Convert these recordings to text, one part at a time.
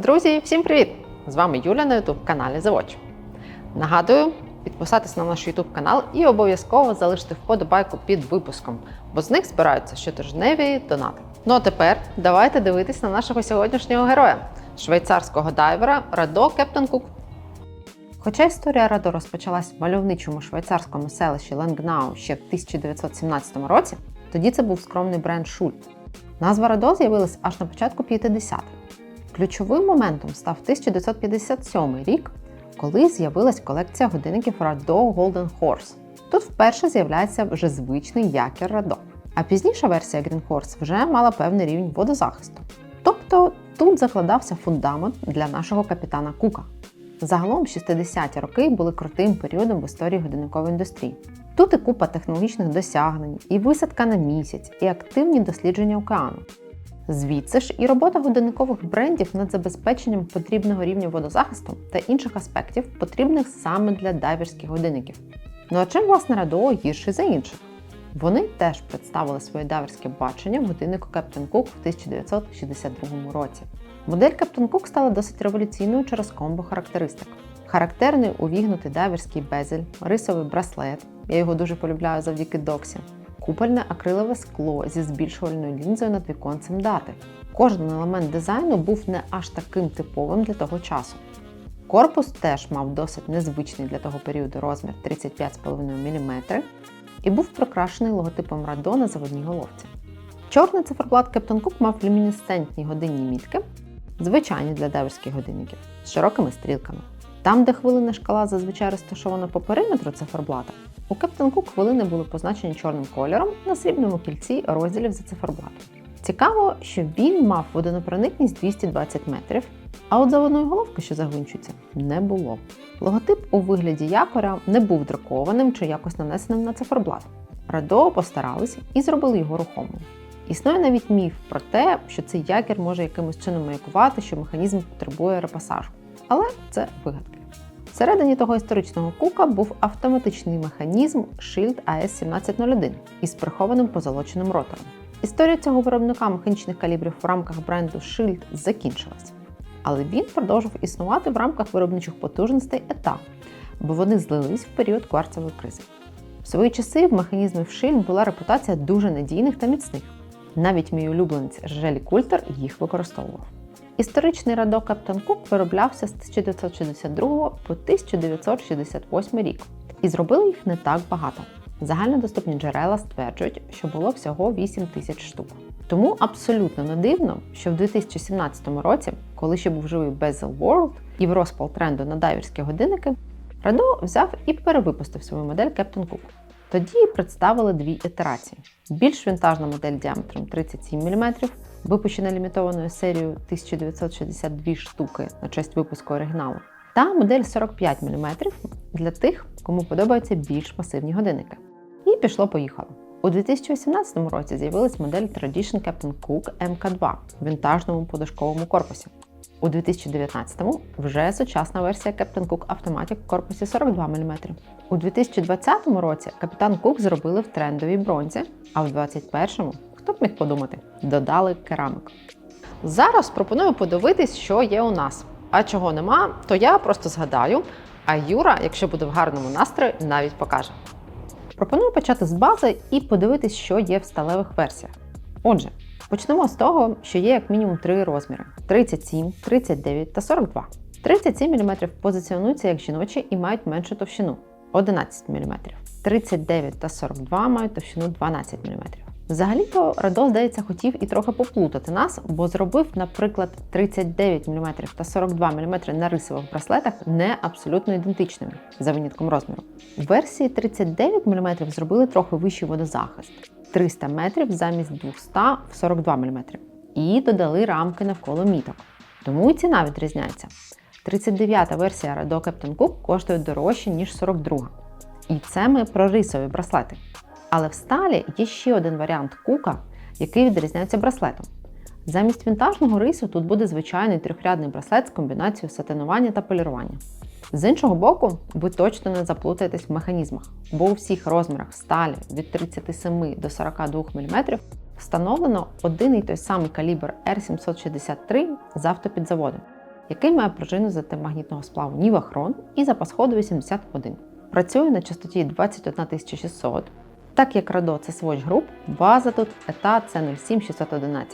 Друзі, всім привіт! З вами Юля на youtube каналі Watch. Нагадую, підписатись на наш YouTube канал і обов'язково залишити вподобайку під випуском, бо з них збираються щотижневі донати. Ну а тепер давайте дивитись на нашого сьогоднішнього героя швейцарського дайвера Радо Кептен Кук. Хоча історія Радо розпочалась в мальовничому швейцарському селищі Ленгнау ще в 1917 році, тоді це був скромний бренд Шульт. Назва Радо з'явилась аж на початку 50-х. Ключовим моментом став 1957 рік, коли з'явилась колекція годинників Радо Golden Horse. Тут вперше з'являється вже звичний якір Радо. А пізніша версія Green Horse вже мала певний рівень водозахисту. Тобто тут закладався фундамент для нашого капітана Кука. Загалом 60-ті роки були крутим періодом в історії годинникової індустрії. Тут і купа технологічних досягнень, і висадка на місяць, і активні дослідження океану. Звідси ж і робота годинникових брендів над забезпеченням потрібного рівня водозахисту та інших аспектів, потрібних саме для дайверських годинників. Ну а чим власне Радо гірший за інших? Вони теж представили своє дайверське бачення в годиннику Captain Cook в 1962 році. Модель Captain Cook стала досить революційною через комбо характеристик. Характерний увігнутий дайверський безель, рисовий браслет, я його дуже полюбляю завдяки доксі, купольне акрилове скло зі збільшувальною лінзою над віконцем дати. Кожен елемент дизайну був не аж таким типовим для того часу. Корпус теж мав досить незвичний для того періоду розмір 35,5 мм і був прикрашений логотипом Радо на заводній головці. Чорний циферблат Captain Cook мав люмінесцентні годинні мітки, звичайні для дайверських годинників, з широкими стрілками. Там, де хвилина шкала зазвичай розташована по периметру циферблата, у Captain Cook хвилини були позначені чорним кольором на срібному кільці розділів за циферблатом. Цікаво, що він мав водонепроникність 220 метрів, а от заводної головки, що загвинчується, не було. Логотип у вигляді якоря не був друкованим чи якось нанесеним на циферблат. Радо постарались і зробили його рухомим. Існує навіть міф про те, що цей якір може якимось чином маякувати, що механізм потребує репасажу. Але це вигадки. Всередині того історичного кука був автоматичний механізм Shield AS1701 із прихованим позолоченим ротором. Історія цього виробника механічних калібрів в рамках бренду Shield закінчилась. Але він продовжив існувати в рамках виробничих потужностей ETA, бо вони злились в період кварцевої кризи. В свої часи в механізмів Shield була репутація дуже надійних та міцних. Навіть мій улюбленець Желі Культер їх використовував. Історичний радок Captain Cook вироблявся з 1962 по 1968 рік, і зробили їх не так багато. Загальнодоступні джерела стверджують, що було всього 8 тисяч штук. Тому абсолютно не дивно, що в 2017 році, коли ще був живий Bezel World і в розпал тренду на дайверські годинники, Радо взяв і перевипустив свою модель Captain Cook. Тоді представили дві ітерації: більш вінтажна модель діаметром 37 мм, випущена лімітованою серією 1962 штуки на честь випуску оригіналу, та модель 45 мм для тих, кому подобаються більш масивні годинники. І пішло-поїхало. У 2018 році з'явилась модель Tradition Captain Cook MK2 в вінтажному подушковому корпусі. У 2019-му вже сучасна версія Captain Cook Automatic в корпусі 42 мм. У 2020 році Капітан Cook зробили в трендовій бронзі, а в 2021-му, хто б міг подумати, додали керамик. Зараз пропоную подивитись, що є у нас. А чого нема, то я просто згадаю. А Юра, якщо буде в гарному настрої, навіть покаже. Пропоную почати з бази і подивитись, що є в сталевих версіях. Отже, почнемо з того, що є як мінімум три розміри: 37, 39 та 42. 37 мм позиціонуються як жіночі і мають меншу товщину 11 мм. 39 та 42 мають товщину 12 мм. Взагалі-то Радо, здається, хотів і трохи поплутати нас, бо зробив, наприклад, 39 мм та 42 мм на рисових браслетах не абсолютно ідентичними за винятком розміру. У версії 39 мм зробили трохи вищий водозахист 300 метрів замість 200 в 42 мм. І додали рамки навколо міток. Тому і ціна відрізняється. 39-та версія Радо Captain Cook коштує дорожче, ніж 42. І це ми про рисові браслети. Але в сталі є ще один варіант кука, який відрізняється браслетом. Замість вінтажного рису тут буде звичайний трьохрядний браслет з комбінацією сатинування та полірування. З іншого боку, ви точно не заплутаєтесь в механізмах, бо у всіх розмірах сталі від 37 до 42 мм встановлено один і той самий калібр R763 з автопідзаводу. який має пружину затемагнітного сплаву Нівахрон і запас ходу 81. Працює на частоті 21600. Так як Радо це Swatch Group, база тут ETA C07611.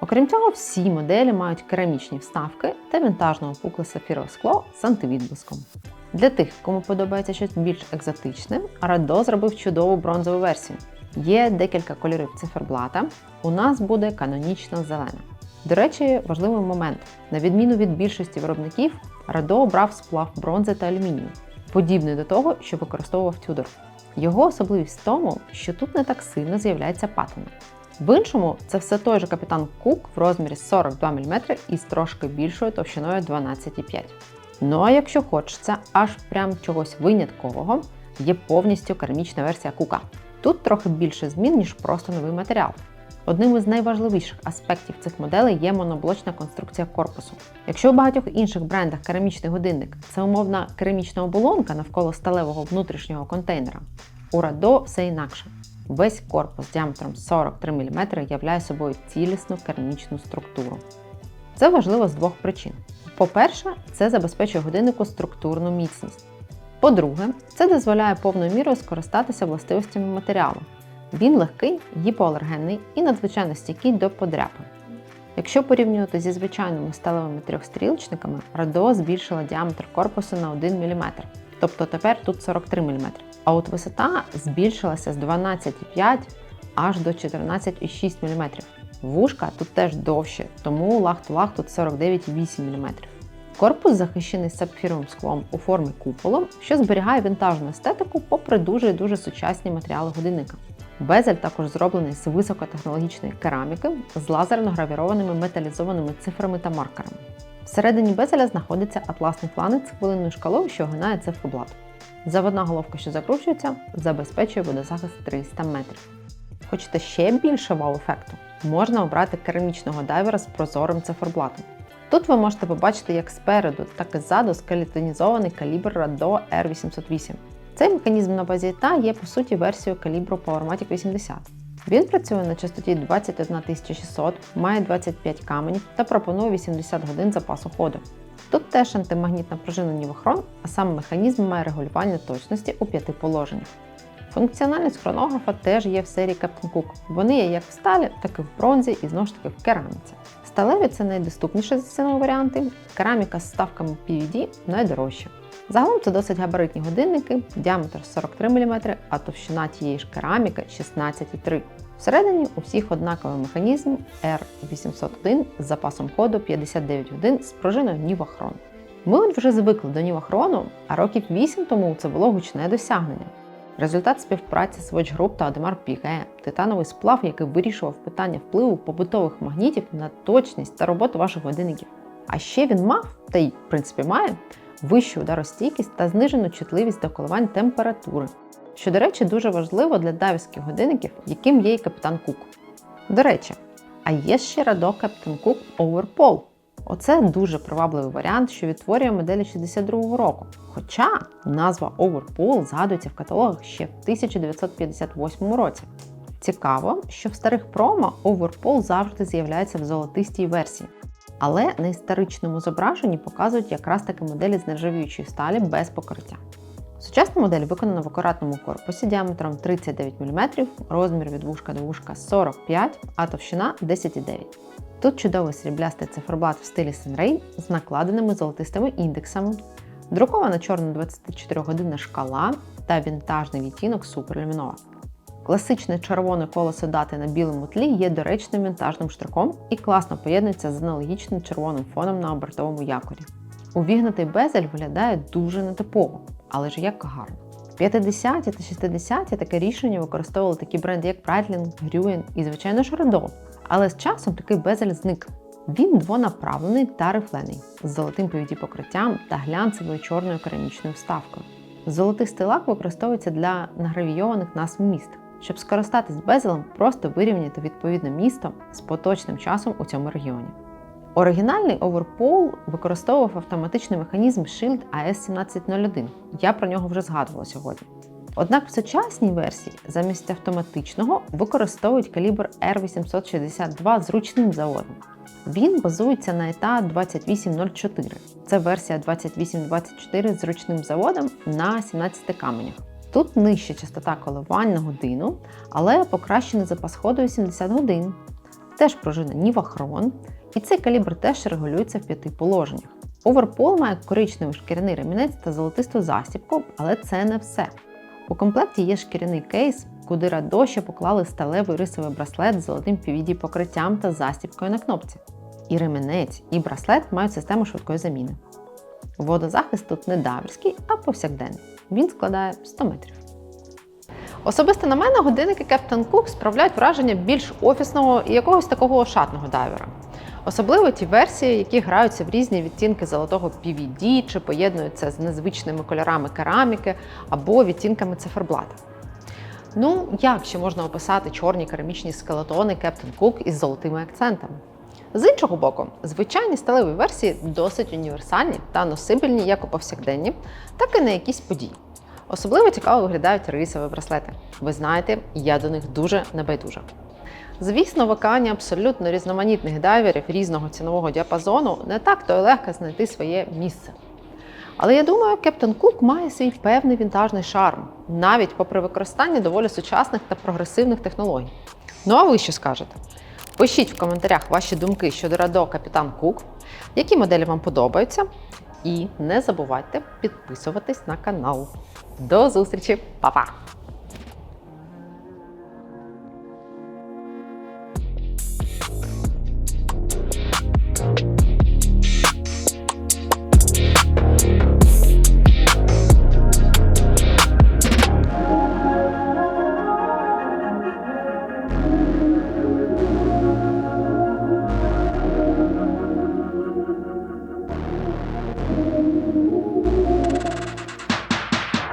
Окрім цього, всі моделі мають керамічні вставки та вінтажне опукле сапфірове скло з антивідблиском. Для тих, кому подобається щось більш екзотичне, Радо зробив чудову бронзову версію. Є декілька кольорів циферблата. У нас буде канонічно зелена. До речі, важливий момент: на відміну від більшості виробників, Радо обрав сплав бронзи та алюмінію, подібний до того, що використовував Тюдор. Його особливість в тому, що тут не так сильно з'являється патина. В іншому це все той же капітан Кук в розмірі 42 мм із трошки більшою товщиною 12,5. Ну а якщо хочеться аж прям чогось виняткового, є повністю керамічна версія Кука. Тут трохи більше змін, ніж просто новий матеріал. Одним із найважливіших аспектів цих моделей є моноблочна конструкція корпусу. Якщо у багатьох інших брендах керамічний годинник це умовна керамічна оболонка навколо сталевого внутрішнього контейнера, у Радо все інакше. Весь корпус діаметром 43 мм являє собою цілісну керамічну структуру. Це важливо з двох причин. По-перше, це забезпечує годиннику структурну міцність. По-друге, це дозволяє повною мірою скористатися властивостями матеріалу. Він легкий, гіпоалергенний і надзвичайно стійкий до подряпин. Якщо порівнювати зі звичайними сталевими трьохстрілочниками, Радо збільшила діаметр корпусу на 1 мм, тобто тепер тут 43 мм. А от висота збільшилася з 12,5 аж до 14,6 мм. Вушка тут теж довші, тому лах-то-лах тут 49,8 мм. Корпус захищений сапфіровим склом у формі куполом, що зберігає вінтажну естетику попри дуже і дуже сучасні матеріали годинника. Безель також зроблений з високотехнологічної кераміки з лазерно гравірованими металізованими цифрами та маркерами. Всередині безеля знаходиться атласний фланець з хвилинною шкалою, що огинає циферблат. Заводна головка, що закручується, забезпечує водозахист 300 метрів. Хочете ще більше вау-ефекту? Можна обрати керамічного дайвера з прозорим циферблатом. Тут ви можете побачити як спереду, так і ззаду скелетонізований калібр Rado R808. Цей механізм на базі TA є по суті версією калібру PowerMatic 80. Він працює на частоті 21600, має 25 каменів та пропонує 80 годин запасу ходу. Тут теж антимагнітна пружина Нівохрон, а сам механізм має регулювання точності у п'яти положеннях. Функціональність хронографа теж є в серії Captain Cook. Вони є як в сталі, так і в бронзі і знову ж таки в кераміці. Сталеві це найдоступніші за ціною варіанти, кераміка з вставками PVD найдорожча. Загалом це досить габаритні годинники, діаметр 43 мм, а товщина тієї ж кераміки 16,3 Всередині у всіх однаковий механізм R801 з запасом ходу 59 годин з пружиною Нівахрон. Ми от вже звикли до Нівахрону, а років 8 тому це було гучне досягнення. Результат співпраці Swatch Group та Audemars Piguet – титановий сплав, який вирішував питання впливу побутових магнітів на точність та роботу ваших годинників. А ще він мав, та й в принципі має, вищу ударостійкість та знижену чутливість до коливань температури, що, до речі, дуже важливо для дайверських годинників, яким є і капітан Кук. До речі, а є ще радо Captain Cook Overpole. Оце дуже привабливий варіант, що відтворює моделі 62-го року. Хоча назва Overpool згадується в каталогах ще в 1958 році. Цікаво, що в старих промо Overpool завжди з'являється в золотистій версії. Але на історичному зображенні показують якраз таки моделі з нержавіючої сталі без покриття. Сучасна модель виконана в акуратному корпусі діаметром 39 мм, розмір від вушка до вушка 45, а товщина 10,9 Тут чудовий сріблястий циферблат в стилі Senray з накладеними золотистими індексами, друкована чорна 24 годинна шкала та вінтажний відтінок суперлюмінова. Класичне червоне колесо дати на білому тлі є доречним вінтажним штрихом і класно поєднується з аналогічним червоним фоном на обертовому якорі. Увігнутий безель виглядає дуже нетипово, але ж як гарно. 50-ті та 60-ті таке рішення використовували такі бренди, як Breitling, Gruen і, звичайно Rodо. Але з часом такий безель зник. Він двонаправлений та рифлений, з золотим PVD покриттям та глянцевою чорною керамічною вставкою. Золотистий лак використовується для награвійованих назв міст. Щоб скористатись безелем, просто вирівняти відповідне місто з поточним часом у цьому регіоні. Оригінальний Overpole використовував автоматичний механізм Shield AS1701. Я про нього вже згадувала сьогодні. Однак в сучасній версії замість автоматичного використовують калібр R862 з ручним заводом. Він базується на ETA 2804. Це версія 2824 з ручним заводом на 17 каменях. Тут нижча частота коливань на годину, але покращений запас ходу 80 годин. Теж пружина Нівахрон, і цей калібр теж регулюється в п'яти положеннях. Оверпол має коричневий шкіряний ремінець та золотисту засібку, але це не все. У комплекті є шкіряний кейс, куди радоще поклали сталевий рисовий браслет з золотим pvd покриттям та застібкою на кнопці. І ремінець, і браслет мають систему швидкої заміни. Водозахист тут не даверський, а повсякденний. Він складає 100 метрів. Особисто на мене годинники Captain Cook справляють враження більш офісного і якогось такого шатного дайвера. Особливо ті версії, які граються в різні відтінки золотого PVD чи поєднуються з незвичними кольорами кераміки або відтінками циферблата. Ну, як ще можна описати чорні керамічні скелетони Captain Cook із золотими акцентами? З іншого боку, звичайні сталеві версії досить універсальні та носибельні як у повсякденні, так і на якісь події. Особливо цікаво виглядають рисові браслети. Ви знаєте, я до них дуже небайдужа. Звісно, в океані абсолютно різноманітних дайверів різного цінового діапазону не так то й легко знайти своє місце. Але я думаю, Captain Cook має свій певний вінтажний шарм, навіть попри використання доволі сучасних та прогресивних технологій. Ну а ви що скажете? Пишіть в коментарях ваші думки щодо радо Капітан Кук, які моделі вам подобаються. І не забувайте підписуватись на канал. До зустрічі, Па-па!